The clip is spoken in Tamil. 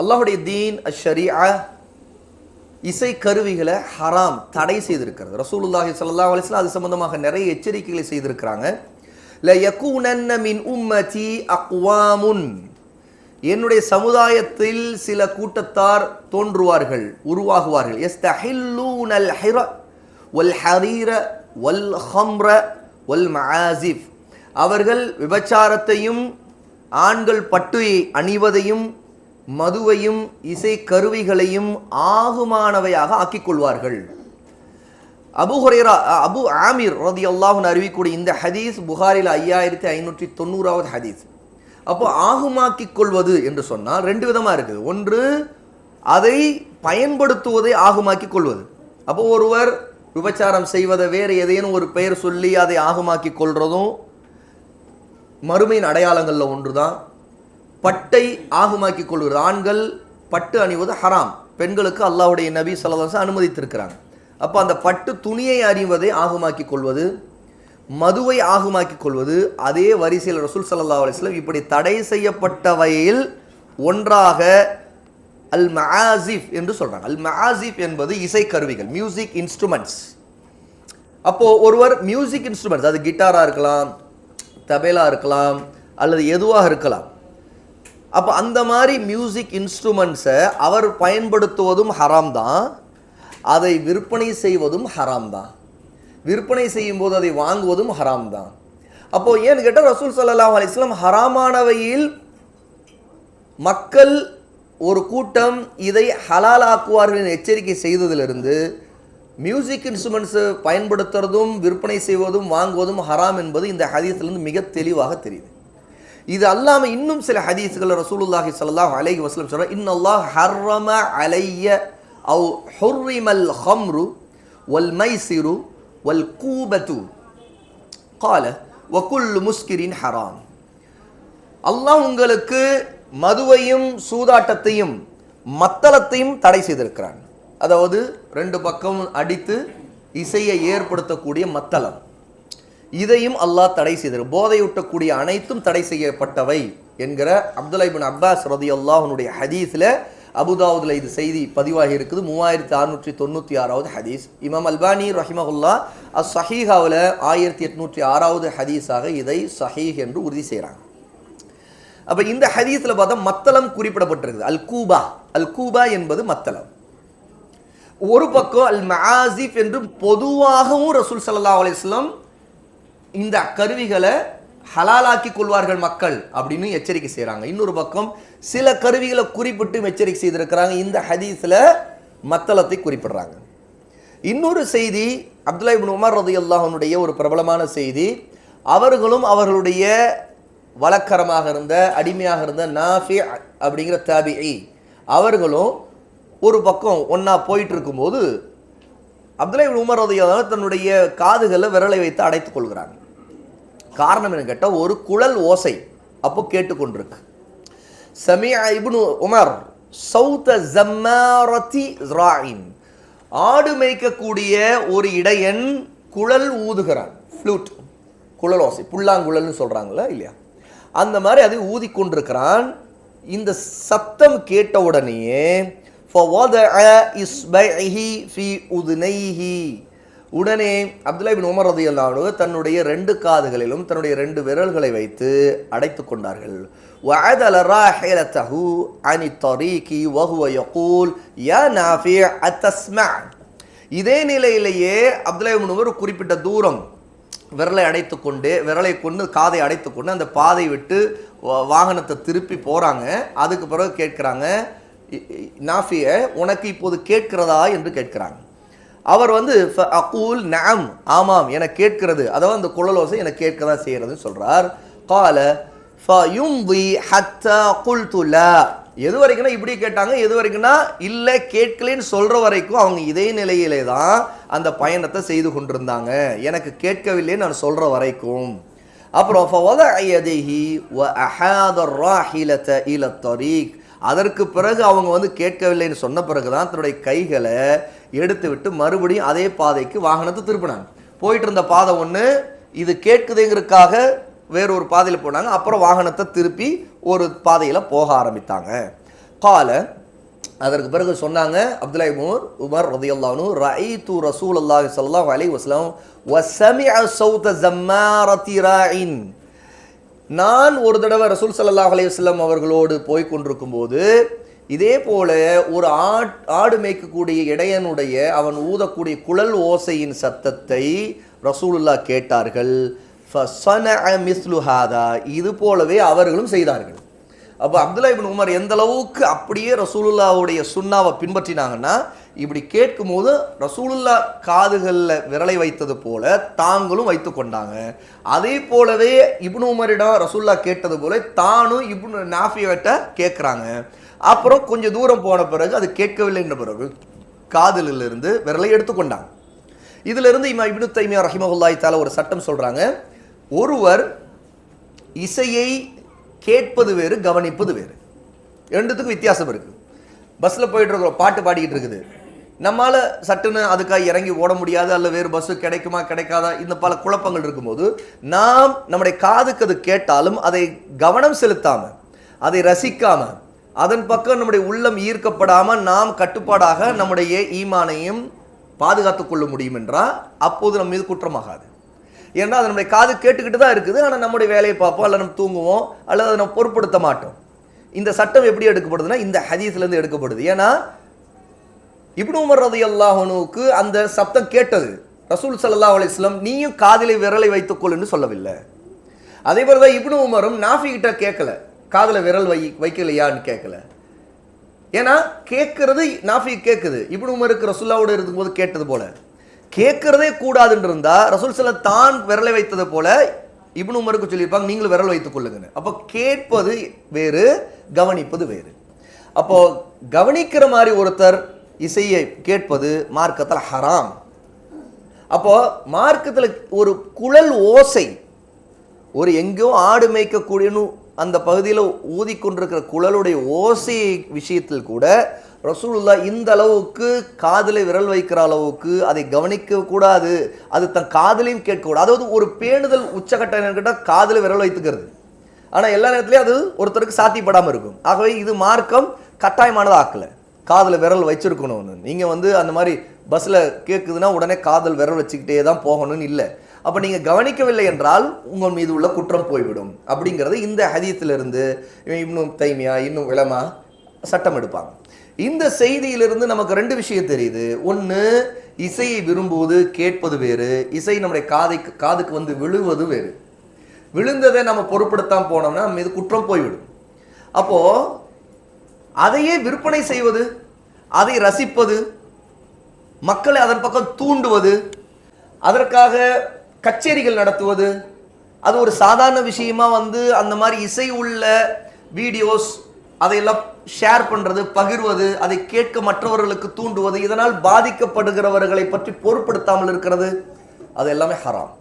அல்லாஹுடைய தீன் அஷரியா இசை கருவிகளை ஹராம் தடை செய்திருக்கிறது. ரசூலுல்லாஹி சல்லா அலிஸ்லாம் அது சம்பந்தமாக நிறைய எச்சரிக்கைகளை செய்திருக்கிறாங்க. ல யகூனன்ன மின் உம்மதி அக்வாமுன். என்னுடைய சமுதாயத்தில் சில கூட்டத்தார் தோன்றுவார்கள் உருவாகுவார்கள். யஸ்தஹில்லூனல் ஹிர வல் ஹரீர வல் ஹம்ர வல் மஆசிஃப் அவர்கள் விபச்சாரத்தையும் ஆண்கள் பட்டுயை அணிவதையும் மதுவையும் இசை கருவிகளையும் ஆகுமானவையாக ஆக்கிக் கொள்வார்கள் அபு ஹுரேரா அபு ஆமீர் ரதி அல்லாஹுன்னு அறிவிக்கூடிய இந்த ஹதீஸ் புகாரில் ஐயாயிரத்தி ஐநூற்றி தொண்ணூறாவது ஹதீஸ். அப்போ ஆகுமாக்கிக் கொள்வது என்று சொன்னால் ரெண்டு விதமாக இருக்குது. ஒன்று அதை பயன்படுத்துவதை ஆகுமாக்கிக் கொள்வது அப்போ ஒருவர் விபச்சாரம் செய்வதை வேறு எதையும் ஒரு பெயர் சொல்லி அதை ஆகுமாக்கிக் கொள்வதும் மறுமையின் அடையாளங்களில் ஒன்று தான் பட்டை ஆகுமாக்கி கொள்வது ஆண்கள் பட்டு அணிவது ஹராம். பெண்களுக்கு அல்லாவுடைய நபி சல்லல்லாஹு அனுமதித்திருக்கிறாங்க. அப்போ அந்த பட்டு துணியை அறிவதை ஆகுமாக்கி கொள்வது மதுவை ஆகுமாக்கி கொள்வது அதே வரிசையில் ரசூல் சல்லா அலைஹி இப்படி தடை செய்யப்பட்டவையில் ஒன்றாக அல் மஆசிஃப் என்று சொல்கிறாங்க அல் மஆசிஃப் என்பது இசைக்கருவிகள் மியூசிக் இன்ஸ்ட்ருமெண்ட்ஸ் அப்போது ஒருவர் மியூசிக் இன்ஸ்ட்ருமெண்ட்ஸ் அது கிட்டாராக இருக்கலாம் தபேலாக இருக்கலாம் அல்லது எதுவாக இருக்கலாம் அப்போ அந்த மாதிரி மியூசிக் இன்ஸ்ட்ருமெண்ட்ஸை அவர் பயன்படுத்துவதும் ஹராம் தான். அதை விற்பனை செய்வதும் ஹராம் தான். விற்பனை செய்யும் போது அதை வாங்குவதும் ஹராம் தான். அப்போது ஏன்னு கேட்டால் ரசூல் ஸல்லல்லாஹு அலிஸ்லாம் ஹராமானவையில் மக்கள் ஒரு கூட்டம் இதை ஹலாலாக்குவார்கள் என எச்சரிக்கை செய்ததிலிருந்து மியூசிக் இன்ஸ்ட்ருமெண்ட்ஸை பயன்படுத்துறதும் விற்பனை செய்வதும் வாங்குவதும் ஹராம் என்பது இந்த ஹதீஸ்லேருந்து மிக தெளிவாக தெரியுது. இது அல்லாமல் இன்னும் சில ஹதீஸ்கள் ரசூலுல்லாஹி சல்லாஹ் அலைஹி வஸல்லம் சொல்ற இன்னல்லாஹ் ஹர்ரம அலைய அவ் ஹுர்ரிமல் ஹம்ரு வல் மைசிரு வல் கூபத்து. கால வகுல் முஸ்கிரின் ஹராம். அல்லாஹ் உங்களுக்கு மதுவையும் சூதாட்டத்தையும் மத்தளத்தையும் தடை செய்திருக்கிறான். அதாவது ரெண்டு பக்கம் அடித்து இசையை ஏற்படுத்தக்கூடிய மத்தளம். இதையும் அல்லாஹ் தடை செய்தார். போதையூட்டக்கூடிய அனைத்தும் தடை செய்யப்பட்டவை என்கிற அப்துல்லாபின் அப்பாஸ் ரதி அல்லாஹனுடைய ஹதீஸில் அபுதாவுதுல இது செய்தி பதிவாகி இருக்குது. மூவாயிரத்தி அறுநூற்றி தொண்ணூற்றி ஆறாவது ஹதீஸ். இமாம் அல்பானி ரஹிமகுல்லா அஸ் சஹீஹாவில் ஆயிரத்தி எட்நூற்றி ஆறாவது ஹதீஸாக இதை சஹீஹ் என்று உறுதி செய்கிறாங்க. அப்போ இந்த ஹதீஸில் பார்த்தா மத்தளம் குறிப்பிடப்பட்டிருக்குது. அல் கூபா அல் கூபா என்பது மத்தளம். ஒரு பக்கம் அல் மஆசிஃப் என்று பொதுவாகவும் ரசூல் சல்லா அலிஸ்லாம் இந்த கருவிகளை ஹலாலாக்கி கொள்வார்கள் மக்கள் அப்படின்னு எச்சரிக்கை செய்கிறாங்க இன்னொரு பக்கம் சில கருவிகளை குறிப்பிட்டு எச்சரிக்கை செய்திருக்கிறாங்க. இந்த ஹதீஸில் மத்தளத்தை குறிப்பிடுறாங்க. இன்னொரு செய்தி அப்துல்லா இபின் உமர் ரதி அல்லாஹனுடைய ஒரு பிரபலமான செய்தி. அவர்களும் அவர்களுடைய வழக்கரமாக இருந்த அடிமையாக இருந்த நாஃபி அப்படிங்கிற தாபிஇ அவர்களும் ஒரு பக்கம் ஒன்றா போயிட்டு இருக்கும்போது அப்துல்லா இபின் உமர் ரதி தன்னுடைய காதுகளை விரலை வைத்து அடைத்துக் கொள்கிறாங்க. காரணம் என்ன கேட்டால் ஒரு குழல் ஓசை அப்போ கேட்டுக்கொண்டிருக்கு. சமியா இப்னு உமர் சௌத்த ஜம்மாரதி ராயின் ஆடு மேய்க்கக்கூடிய ஒரு இடையன் குழல் ஊதுகிறான். ஃப்ளூட் குழல் ஓசை. புல்லாங்குழல்னு சொல்கிறாங்களா இல்லையா? அந்த மாதிரி அதை ஊதிக்கொண்டிருக்கிறான். இந்த சத்தம் கேட்ட உடனேயே فَوَضَعَ إِصْبَعِهِ فِي أُذُنَيْهِ உடனே அப்துல்லா பின் உமர் ரதி அல்லாஹ் தன்னுடைய ரெண்டு காதுகளிலும் தன்னுடைய ரெண்டு விரல்களை வைத்து அடைத்து கொண்டார்கள் وعدل راحلته عن الطريق وهو يقول يا نافع أتسمع இதே நிலையிலேயே அப்துல்லா பின் உமர் குறிப்பிட்ட தூரம் விரலை அடைத்து கொண்டு விரலை கொண்டு காதை அடைத்து கொண்டு அந்த பாதை விட்டு வா- வாகனத்தை திருப்பி போகிறாங்க அதுக்கு பிறகு கேட்குறாங்க நாஃபிய உனக்கு இப்போது கேட்கிறதா என்று கேட்கிறாங்க அவர் வந்து "ஃப அகூல் நாம் ஆமாம் என கேட்கிறது. அதாவது அந்த குழலோசை எனக்கு கேட்க தான் செய்கிறதுன்னு சொல்கிறார் கால எது வரைக்கும்னா இப்படி கேட்டாங்க எது வரைக்கும்னா இல்லை கேட்கலன்னு சொல்கிற வரைக்கும் அவங்க இதே நிலையிலே தான் அந்த பயணத்தை செய்து கொண்டிருந்தாங்க. எனக்கு கேட்கவில்லைன்னு நான் சொல்கிற வரைக்கும். அப்புறம் அதற்கு பிறகு அவங்க வந்து கேட்கவில்லைன்னு சொன்ன பிறகு தான் தன்னுடைய கைகளை எடுத்துவிட்டு மறுபடியும் அதே பாதைக்கு வாகனத்தை திருப்பினாங்க. போயிட்டு இருந்த பாதை ஒன்று இது கேட்குதுங்கிறதுக்காக வேறொரு பாதையில் போனாங்க. அப்புறம் வாகனத்தை திருப்பி ஒரு பாதையில் போக ஆரம்பித்தாங்க. கால அதற்கு பிறகு சொன்னாங்க அப்துல்லாய் மூர் உமர் ரதியுல்லானு ரஐ து ரசூல் அல்லாஹி சொல்லாம் அலி வஸ்லாம் வசமி சௌத ஜம்மாரதி ராயின் நான் ஒரு தடவை ரசூல் ஸல்லல்லாஹு அலைஹி அவர்களோடு போய் கொண்டிருக்கும் போது இதே போல ஒரு ஆட் ஆடு மேய்க்கக்கூடிய இடையனுடைய அவன் ஊதக்கூடிய குழல் ஓசையின் சத்தத்தை ரசூலுல்லாஹ் கேட்டார்கள். இது போலவே அவர்களும் செய்தார்கள். அப்போ அப்துல்லா இபின் உமர் எந்த அளவுக்கு அப்படியே ரசூலுல்லாவுடைய சுண்ணாவை பின்பற்றினாங்கன்னா இப்படி கேட்கும்போது ரசூலுல்லா காதுகளில் விரலை வைத்தது போல தாங்களும் வைத்து கொண்டாங்க. அதே போலவே இப்னு உமரிடம் ரசூல்லா கேட்டது போல தானும் இப்னு நாஃபியவட்ட கேட்குறாங்க. அப்புறம் கொஞ்சம் தூரம் போன பிறகு அது கேட்கவில்லை என்ற பிறகு காதலிலிருந்து விரலை எடுத்துக்கொண்டாங்க இதிலிருந்து இமா இப்னு தைமியா ரஹிமஹுல்லாஹி தால ஒரு சட்டம் சொல்கிறாங்க ஒருவர் இசையை கேட்பது வேறு கவனிப்பது வேறு. ரெண்டுத்துக்கும் வித்தியாசம் இருக்குது பஸ்ஸில் போயிட்டு இருக்கிறோம் பாட்டு பாடிக்கிட்டு இருக்குது. நம்மால் சட்டுன்னு அதுக்காக இறங்கி ஓட முடியாது அல்ல வேறு பஸ்ஸு கிடைக்குமா கிடைக்காதா இந்த பல குழப்பங்கள் இருக்கும்போது நாம் நம்முடைய காதுக்கு அது கேட்டாலும் அதை கவனம் செலுத்தாமல் அதை ரசிக்காமல் அதன் பக்கம் நம்முடைய உள்ளம் ஈர்க்கப்படாமல் நாம் கட்டுப்பாடாக நம்முடைய ஈமானையும் பாதுகாத்து கொள்ள முடியும் என்றால் அப்போது நம்ம மீது குற்றமாகாது. ஏன்னா அது நம்முடைய காது கேட்டுக்கிட்டு தான் இருக்குது ஆனால் நம்முடைய வேலையை பார்ப்போம் அல்ல நம்ம தூங்குவோம் அல்லது அதை நம்ம பொருட்படுத்த மாட்டோம். இந்த சட்டம் எப்படி எடுக்கப்படுதுன்னா இந்த ஹதீஸ்லேருந்து எடுக்கப்படுது. ஏன்னா இப்னு உமர் ரதி அல்லாஹனுக்கு அந்த சப்தம் கேட்டது. ரசூல் சல்லா அலிஸ்லம் நீயும் காதிலே விரலை வைத்துக்கொள்ளுன்னு சொல்லவில்லை. அதே மாதிரி தான் இப்னு உமரும் நாஃபி கிட்ட கேட்கல. காதில் விரல் வை வைக்கலையான்னு கேட்கல. ஏன்னா கேட்கறது நாஃபி கேட்குது. இப்னு உமருக்கு ரசூல்லாவோட இருக்கும்போது கேட்டது போல. கேட்கறதே கூடாதுன்னு இருந்தா ரசூல் சல்ல தான் விரலை வைத்தது போல இப்னு உமருக்கு சொல்லியிருப்பாங்க நீங்களும் விரல் வைத்துக் கொள்ளுங்கன்னு. அப்போ கேட்பது வேறு கவனிப்பது வேறு. அப்போ கவனிக்கிற மாதிரி ஒருத்தர் இசையை கேட்பது மார்க்கத்தில் ஹராம். அப்போது மார்க்கத்தில் ஒரு குழல் ஓசை ஒரு எங்கேயோ ஆடு மேய்க்கக்கூடியன்னு அந்த பகுதியில் ஊதிக்கொண்டிருக்கிற குழலுடைய ஓசை விஷயத்தில் கூட ரசூலுல்லா இந்த அளவுக்கு காதில் விரல் வைக்கிற அளவுக்கு அதை கவனிக்க கூடாது. அது தன் காதலையும் கேட்கக்கூடாது. அதாவது ஒரு பேணுதல் உச்சகட்ட கிட்ட காதில் விரல் வைத்துக்கிறது. ஆனால் எல்லா நேரத்துலையும் அது ஒருத்தருக்கு சாத்தியப்படாமல் இருக்கும். ஆகவே இது மார்க்கம் கட்டாயமானது ஆக்கலை காதில் விரல் வச்சிருக்கணும்னு நீங்கள் வந்து அந்த மாதிரி பஸ்ஸில் கேட்குதுன்னா உடனே காதல் விரல் வச்சுக்கிட்டே தான் போகணும்னு இல்லை. அப்போ நீங்கள் கவனிக்கவில்லை என்றால் உங்கள் மீது உள்ள குற்றம் போய்விடும். அப்படிங்கிறது இந்த ஹதீத்திலிருந்து இன்னும் தைமியா இன்னும் விளமா சட்டம் எடுப்பாங்க. இந்த செய்தியிலிருந்து நமக்கு ரெண்டு விஷயம் தெரியுது. ஒன்று இசையை விரும்புவது கேட்பது வேறு. இசை நம்முடைய காதைக்கு காதுக்கு வந்து விழுவது வேறு. விழுந்ததை நம்ம பொருட்படுத்தாமல் போனோம்னா நம்ம மீது குற்றம் போய்விடும். அப்போது அதையே விற்பனை செய்வது அதை ரசிப்பது மக்களை அதன் பக்கம் தூண்டுவது அதற்காக கச்சேரிகள் நடத்துவது அது ஒரு சாதாரண விஷயமா வந்து அந்த மாதிரி இசை உள்ள வீடியோஸ் அதையெல்லாம் ஷேர் பண்ணுறது பகிர்வது அதை கேட்க மற்றவர்களுக்கு தூண்டுவது இதனால் பாதிக்கப்படுகிறவர்களை பற்றி பொருட்படுத்தாமல் இருக்கிறது அது எல்லாமே ஹராம்.